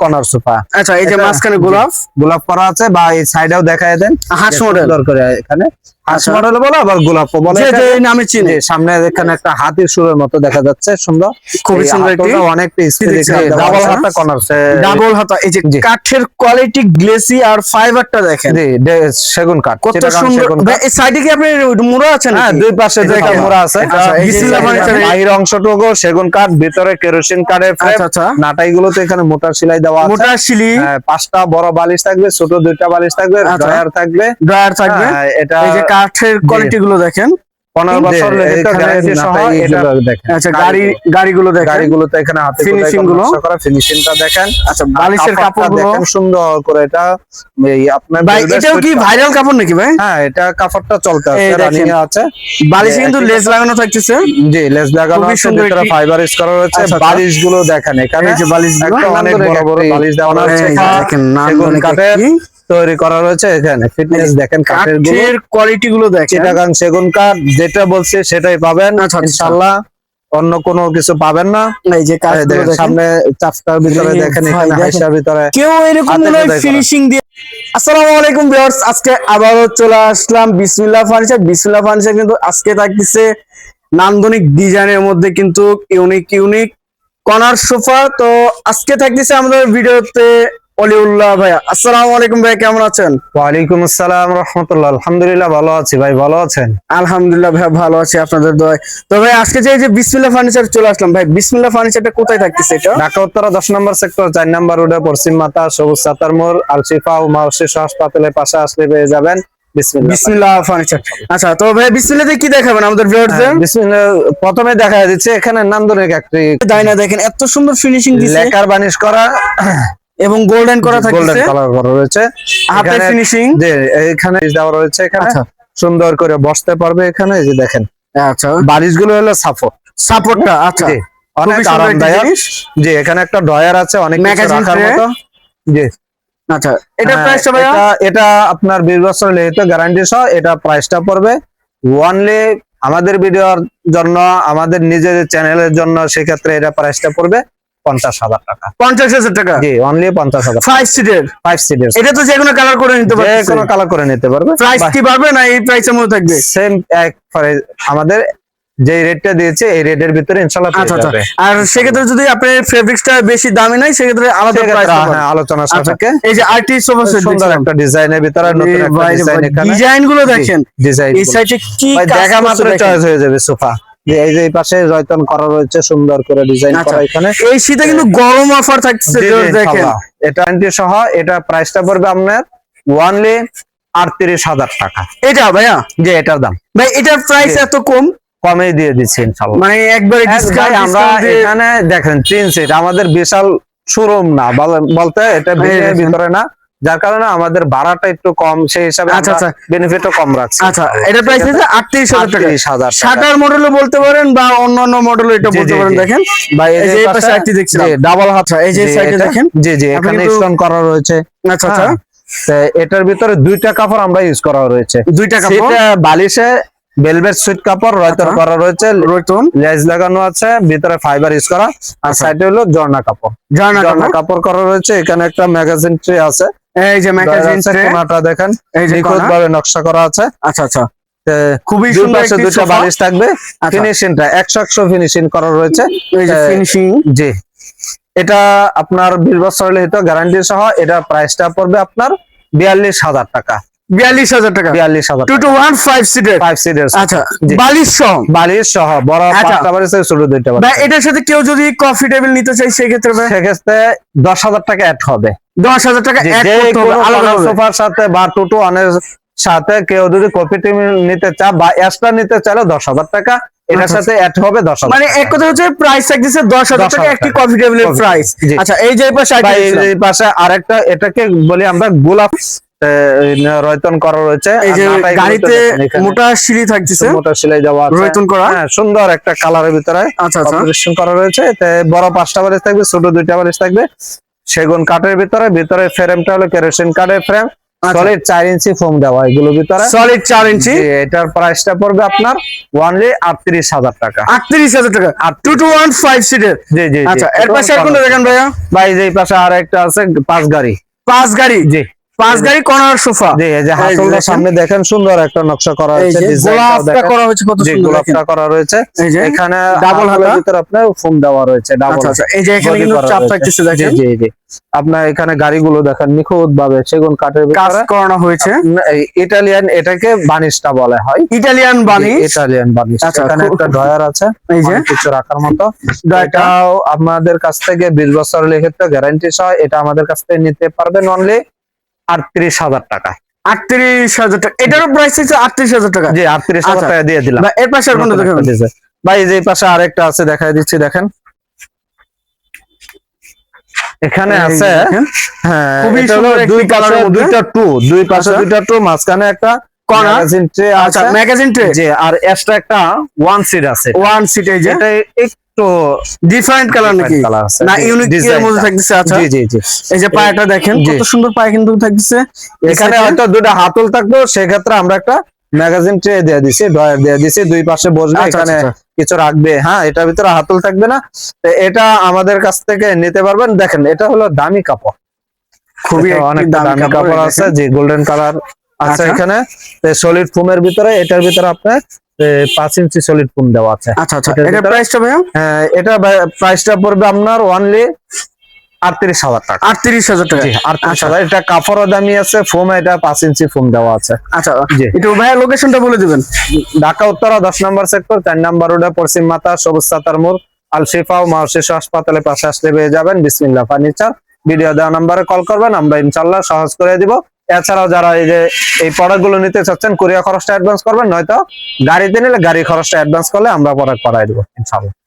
Corner sofa. আচ্ছা এই যে মাঝখানে গোলাপ। গোলাপ করা আছে বা এই সাইডেও দেখায় দেন। হাঁস মডেল দরকার করে এখানে। হাঁস আচ্ছা। মডেল বলে আবার গোলাপ বলে যে এটাকে। যে নামে চিনি জি, সামনে এখানে একটা হাতির সুরের মতো দেখা যাচ্ছে সুন্দর। খুবই সুন্দর একটি- দেখছি, ডাবল। হাতা কর্নার ডাবল হাতা এই যে কাঠের কোয়ালিটি গ্লেসি আর ফাইবারটা দেখেন। সেগুন কাঠ কত সুন্দর। সেগুন ভাই, কাঠ। এই সাইডে কি আপনি মোড়া আছেন হ্যাঁ দুই পাশে দুইটা মোড়া আছে। আচ্ছা, এই অংশটুকু সেগুন কাঠ ভিতরে কেরোসিন কাঠের আচ্ছা আচ্ছা। গুলোতে এখানে মোটা সেলাই দেওয়া আছে। মোটা শিলি। হ্যাঁ, পাঁচটা বড় বালিশ থাকবে ছোট দুইটা বালিশ থাকবে। ড্রয়ার থাকবে। ড্রয়ার থাকবে। হ্যাঁ, এটা কাঠের কোয়ালিটি গুলো দেখেন। পনেরো বছর আচ্ছা গাড়ি গাড়িগুলো দেখেন। গাড়িগুলোতে এখানে হাতে Finishing গুলো। ফিনিশিংটা দেখেন। আচ্ছা বালিশের কাপড়গুলো। দেখেন সুন্দর করে এটা এই আপনার ভাই এটাও কি ভাইরাল কাপড় নাকি ভাই? হ্যাঁ এটা কাপড়টা চলতে আছে রানিং আছে। বালিশে কিন্তু লাগানো থাকতেছে। জি লাগানো খুবই আছে সুন্দর ভিতরে ফাইবার ইউজ করা রয়েছে আচ্ছা, আচ্ছা। বালিশগুলো দেখেন এখানে। যে একটা অনেক বড় বড় বালিশ দেওয়া। দেখেন কাঠের তৈরি করা রয়েছে এখানে। ফিটনেস দেখেন কাঠেরগুলো কোয়ালিটি গুলো দেখেন। চিটাগাং সেগুন কাঠ যেটা বলছে সেটাই পাবেন। আচ্ছা, আচ্ছা। ইনশাআল্লাহ অন্য কোনো কিছু পাবেন না। এই যে সামনে চাপটার ভিতরে দেখেন এখানে হাইসার ভিতরে কেউ এরকম মনে। ফিনিশিং দিয়ে আসসালামু আলাইকুম ভিউয়ার্স আজকে আবারও চলে আসলাম বিসমিল্লাহ ফার্নিচার বিসমিল্লাহ ফার্নিচার কিন্তু আজকে থাকতেছে নান্দনিক ডিজাইনের মধ্যে কিন্তু ইউনিক ইউনিক কর্নার সোফা তো আজকে থাকতেছে আমাদের ভিডিওতে অলিউল্লাহ ভাইয়া আসসালামু আলাইকুম ভাই কেমন আছেন? ওয়ালাইকুম আসসালাম রহমতুল্লাহ আলহামদুলিল্লাহ ভালো আছি ভাই ভালো আছেন? আলহামদুলিল্লাহ ভাই ভালো আছি আপনাদের দয় তো ভাই আজকে যে বিসমিল্লাহ ফার্নিচার চলে আসলাম ভাই বিসমিল্লাহ ফার্নিচারটা কোথায় থাকতেছে এটা? ঢাকা উত্তরা দশ নম্বর সেক্টর চার নম্বর রোডে পশ্চিম মাতা সবুজ সাতার মোড় আলশিফা ও মাউসিস হাসপাতালের পাশে আসলে পেয়ে যাবেন বিসমিল্লাহ বিসমিল্লাহ ফার্নিচার আচ্ছা তো ভাই বিসমিল্লাহতে কি দেখাবেন আমাদের ভিউয়ারদের হ্যাঁ, বিসমিল্লাহ প্রথমে দেখা যাচ্ছে এখানে নান্দনিক একটি দাইনা দেখেন এত সুন্দর ফিনিশিং দিছে। লেকার বানিশ করা। এবং গোল্ডেন করা গোল্ডেন থাকতেছে। কালার করা রয়েছে। হাতে এখানে- ফিনিশিং এখানে দেওয়া রয়েছে এখানে। আচ্ছা। সুন্দর করে বসতে পারবে এখানে এই যে দেখেন। আচ্ছা। বালিশগুলো হলো সাপোর্ট সাপোর্টটা আচ্ছা। অনেক আরামদায়ক। জি এখানে একটা ড্রয়ার আছে অনেক রাখার মতো। জি। আচ্ছা এটা হ্যাঁ, প্রাইসটা ভাইয়া? এটা এটা আপনার বিশ বছর লেহিত গ্যারান্টি সহ এটা প্রাইসটা পড়বে। ওয়ানলি আমাদের ভিডিওর জন্য আমাদের নিজের চ্যানেলের জন্য সেক্ষেত্রে এটা প্রাইসটা পড়বে। পঞ্চাশ হাজার টাকা। পঞ্চাশ হাজার টাকা? জি অনলি পঞ্চাশ হাজার ফাইভ সিটের ফাইভ সিটের এটা তো যে কোনো কালার করে নিতে যে কোনো কালার করে নিতে পারবে। প্রাইস কি না এই প্রাইসের মধ্যে থাকবে? সেম এক আমাদের যে রেটটা দিয়েছে এই রেটের ভিতরে পেয়ে আচ্ছা আচ্ছা। যাবে। আর সেক্ষেত্রে যদি আপনার ফেব্রিক্সটা বেশি দামি নাই সেক্ষেত্রে আলাদা প্রাইস হ্যাঁ, আলোচনা সাপেক্ষে। এই যে আরটি সোফা সেট সুন্দর একটা ডিজাইনের ভিতরে নতুন একটা ডিজাইন এখানে। ডিজাইনগুলো দেখেন। ডিজাইন এই সাইডে কি দেখা মাত্র। চয়েস হয়ে যাবে সোফা যে এই যে এই পাশে জয়তন করা রয়েছে সুন্দর করে ডিজাইন আচ্ছা। করা এখানে। এই শীতে কিন্তু গরম অফার থাকছে দেখেন। এটা আন্টি সহ এটা প্রাইসটা পড়বে আপনার ওয়ানলি আটত্রিশ হাজার টাকা। এটা ভাইয়া? যে এটার দাম। ভাই এটার প্রাইস এত কম? কমে দিয়ে দিচ্ছি মানে একবারে হ্যাঁ, আমরা এখানে দেখেন তিন সিট আমাদের বিশাল শোরুম না বল- বলতে এটা ভিতরে- দেখেন। ভিতরে না। যার কারণে আমাদের ভাড়াটা একটু কম সেই হিসাবে আচ্ছা, আচ্ছা। বেনিফিটও কম রাখছি। আচ্ছা এটা প্রাইস আটত্রিশ হাজার টাকা। আটত্রিশ হাজার টাকা। শাটার মডেলও বলতে পারেন বা অন্যান্য মডেলও এটা বলতে পারেন দেখেন। ভাই এই যে এই পাশে আরেকটি দেখছিলাম। ডাবল হাত আচ্ছা এই যে সাইডে দেখেন। জি জি এখানে স্টোন করা রয়েছে। আচ্ছা আচ্ছা। হ্যাঁ। তো এটার ভিতরে দুইটা কাপড় আমরা ইউজ করা রয়েছে। দুইটা কাপড়? সেটা বালিশে বেলভেট সুইট কাপড় আচ্ছা। করা রয়েছে রয়তন লেজ লাগানো আছে ভিতরে ফাইবার ইউজ করা। আর আচ্ছা। সাইডে হলো জর্না কাপড়। জর্না কাপড়। করা রয়েছে এখানে একটা ম্যাগাজিন ট্রে আছে। এই যে ম্যাগাজিন কোনাটা দেখেন। এই যে নিখুঁত ভাবে নকশা করা আছে। আচ্ছা আচ্ছা। খুবই সুন্দর দুটো বালিশ থাকবে। আচ্ছা, ফিনিশিংটা একশো একশো ফিনিশিং করা রয়েছে। এই যে ফিনিশিং। জি। এটা আপনার বিশ বছর লিখিত গ্যারান্টি সহ এটা প্রাইসটা পড়বে আপনার বিয়াল্লিশ হাজার টাকা। বিয়াল্লিশ হাজার টাকা। বিয়াল্লিশ হাজার টু টু ওয়ান ফাইভ সিটের ফাইভ সিটের আচ্ছা বালিশ সহ। বালিশ সহ বড় আচ্ছা। ছোট দুইটা এটার সাথে কেউ যদি কফি টেবিল নিতে চাই সেক্ষেত্রে সেক্ষেত্রে দশ হাজার টাকা অ্যাড হবে। দশ হাজার টাকা। সোফার সাথে বা অনের সাথে কেউ যদি কপি টিম নিতে চায় বা এক্সট্রা নিতে চাইলে দশ হাজার টাকা এটার আচ্ছা। সাথে অ্যাড হবে দশ হাজার মানে এক কথা হচ্ছে প্রাইস থাকতেছে দশ হাজার 10,000 টাকা। একটি কফি টেবিলের প্রাইস আচ্ছা এই যে পাশে আরেকটা এই পাশে আরেকটা এটাকে বলি আমরা গোলাপ রয়তন করা রয়েছে। এই যে গাড়িতে মোটা সিঁড়ি থাকতেছে মোটা সেলাই দেওয়া আছে। রয়তন করা। হ্যাঁ সুন্দর একটা কালারের ভিতরে আচ্ছা আচ্ছা। অপারেশন করা রয়েছে। এতে বড় পাঁচটা বালিশ থাকবে ছোট দুইটা বালিশ থাকবে। সেগুন কাঠের ভিতরে ভিতরে ফ্রেমটা হলো কেরোসিন কাঠের ফ্রেম। সলিড চার ইঞ্চি ফোম দেওয়া এগুলোর ভিতরে। সলিড চার ইঞ্চি। জি, এটার প্রাইসটা পড়বে আপনার ওয়ানলি আটত্রিশ হাজার টাকা। আটত্রিশ হাজার টাকা। টু টু ওয়ান ফাইভ সিটের জি জি। আচ্ছা এর পাশে আর কোনটা দেখেন ভাইয়া? ভাই যে এই পাশে আর একটা আছে পাঁচ গাড়ি। পাঁচ গাড়ি। জি। পাঁচ গাড়ি কর্নার সোফা। জি এই যে হাতলটা সামনে দেখেন সুন্দর একটা নকশা করা হয়েছে গোলাপটা করা হয়েছে কত সুন্দর গোলাপটা করা রয়েছে। এখানে ডাবল হাতলের হাতা। ভিতরে আপনার ফোম দেওয়া রয়েছে ডাবল আচ্ছা আচ্ছা এই যে এখানে body কিন্তু চাপ থাকতেছে দেখেন। জি জি। আপনার এখানে গাড়িগুলো দেখেন নিখুঁত ভাবে সেগুন কাঠের কাজ করানো হয়েছে। ইটালিয়ান এটাকে বানিশটা বলা হয়। ইটালিয়ান বানি ইটালিয়ান বানিশ। আচ্ছা, এখানে একটা ড্রয়ার আছে এই যে। কিছু রাখার মতো। এটাও আপনাদের কাছ থেকে বিশ বছর লিখিত গ্যারান্টি সহ এটা আমাদের কাছ থেকে নিতে পারবেন অনলি আটত্রিশ হাজার টাকা। আটত্রিশ হাজার টাকা। এটারও প্রাইস হচ্ছে আটত্রিশ হাজার টাকা। জি আটত্রিশ হাজার আচ্ছা। টাকা দিয়ে দিলাম। এর পাশে আর কোনটা নতুন একটা ভাই যে পাশে আরেকটা আছে দেখাই দিচ্ছি দেখেন। এখানে আছে হ্যাঁ দুই পাশে। দুইটা টু দুই পাশে আচ্ছা। দুইটা টু মাঝখানে একটা। ম্যাগাজিন ট্রে আচ্ছা আছে। ম্যাগাজিন ট্রে জি আর এক্সট্রা একটা ওয়ান সিট আছে। ওয়ান সিট এই যে। এটা একটু ডিফারেন্ট কালার নাকি। না ইউনিক এর মধ্যে থাকতেছে আচ্ছা। জি জি জি। এই যে পায়াটা দেখেন কত সুন্দর পায়া কিন্তু থাকতেছে। এখানে হয়তো দুটা হাতল থাকতো সেক্ষেত্রে আমরা একটা ম্যাগাজিন ট্রে দিয়ে দিছি ড্রয়ার দিয়ে দিছি দুই পাশে বসবে আচ্ছা, এখানে আচ্ছা, কিছু রাখবে। হ্যাঁ এটার ভিতরে হাতল থাকবে না। এটা আমাদের কাছ থেকে নিতে পারবেন। দেখেন এটা হলো দামি কাপড়। খুবই অনেক দামি কাপড় আছে যে গোল্ডেন কালার আছে আচ্ছা। এখানে। সলিড ফোমের ভিতরে এটার ভিতরে আপনার এ, পাঁচ ইঞ্চি সলিড দেওয়া আছে। আচ্ছা আচ্ছা। এটা প্রাইসটা ভাইয়া? হ্যাঁ, এটা প্রাইসটা পড়বে আপনার ওয়ানলি আটত্রিশ হাজার টাকা। আটত্রিশ হাজার টাকা। আটত্রিশ আচ্ছা। হাজার এটা কাপড়ও দামি আছে ফোম এটা পাঁচ ইঞ্চি ফোম দেওয়া আছে। আচ্ছা জি। একটু ভাইয়া লোকেশনটা বলে দিবেন। ঢাকা উত্তরা দশ নম্বর সেক্টর চার নম্বর রোডে পশ্চিম মাতা সবুজ সাতার মোড় আলশিফা ও মাহশিশু হাসপাতালের পাশে আসলে পেয়ে যাবেন। বিসমিল্লা ফার্নিচার। ভিডিও দেওয়া নাম্বারে কল করবেন আমরা ইনশাল্লাহ সহজ করে দিব। এছাড়াও যারা এই যে এই প্রোডাক্টগুলো নিতে চাচ্ছেন কুরিয়ার খরচটা অ্যাডভান্স করবেন, নয়তো গাড়িতে নিলে গাড়ি খরচটা অ্যাডভান্স করলে আমরা প্রোডাক্ট করাই দেবো ইনশাল্লাহ